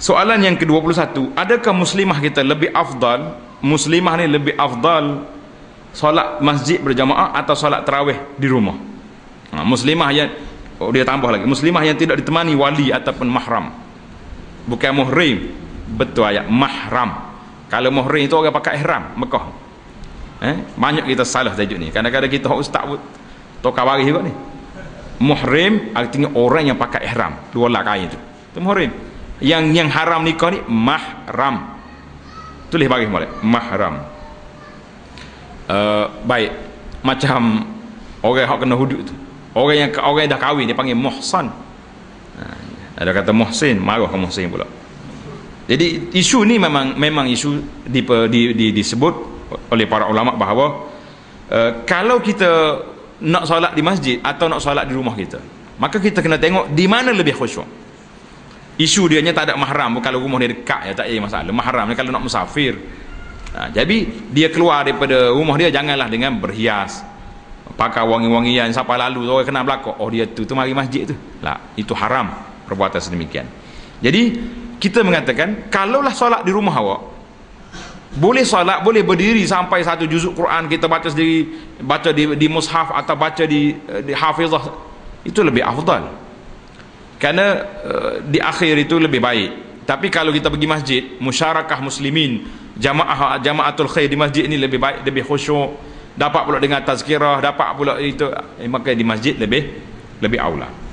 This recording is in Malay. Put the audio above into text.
soalan yang ke-21 adakah muslimah kita lebih afdal? Muslimah ni lebih afdal solat masjid berjamaah atau solat tarawih di rumah? Ha, muslimah yang oh dia tambah lagi. Muslimah yang tidak ditemani wali ataupun mahram. Bukan muhrim. Betul ayat mahram. Kalau muhrim itu orang pakai ihram Mekah. Eh? banyak kita salah tajuk ni. Kadang-kadang kita ustaz pun tokar baris juga ni. Muhrim artinya orang yang pakai ihram. Dua lah kain tu. Itu muhrim yang yang haram nikah ni mahram. Tulis baris boleh. Mahram. Uh, baik. Macam orang yang kena hudud tu. Orang yang orang yang dah kahwin dia panggil muhsan. Ha, ada kata muhsin marah ke muhsin pula. Jadi isu ni memang memang isu di, di, di, disebut oleh para ulama bahawa uh, kalau kita nak solat di masjid atau nak solat di rumah kita maka kita kena tengok di mana lebih khusyuk isu dia tak ada mahram. Kalau rumah dia dekat ya tak ada masalah. Mahram ni kalau nak musafir. Ha, jadi dia keluar daripada rumah dia janganlah dengan berhias. Pakai wangi-wangian siapa lalu orang kena belakang oh dia tu tu mari masjid tu. Lah itu haram perbuatan sedemikian. Jadi kita mengatakan kalaulah solat di rumah awak boleh solat boleh berdiri sampai satu juzuk Quran kita baca sendiri baca di, di mushaf atau baca di, di hafizah itu lebih afdal kerana uh, di akhir itu lebih baik. Tapi kalau kita pergi masjid musyarakah muslimin jamaah jamaatul khair di masjid ini lebih baik lebih khusyuk. Dapat pula dengar tazkirah dapat pula itu eh, maka di masjid lebih lebih aula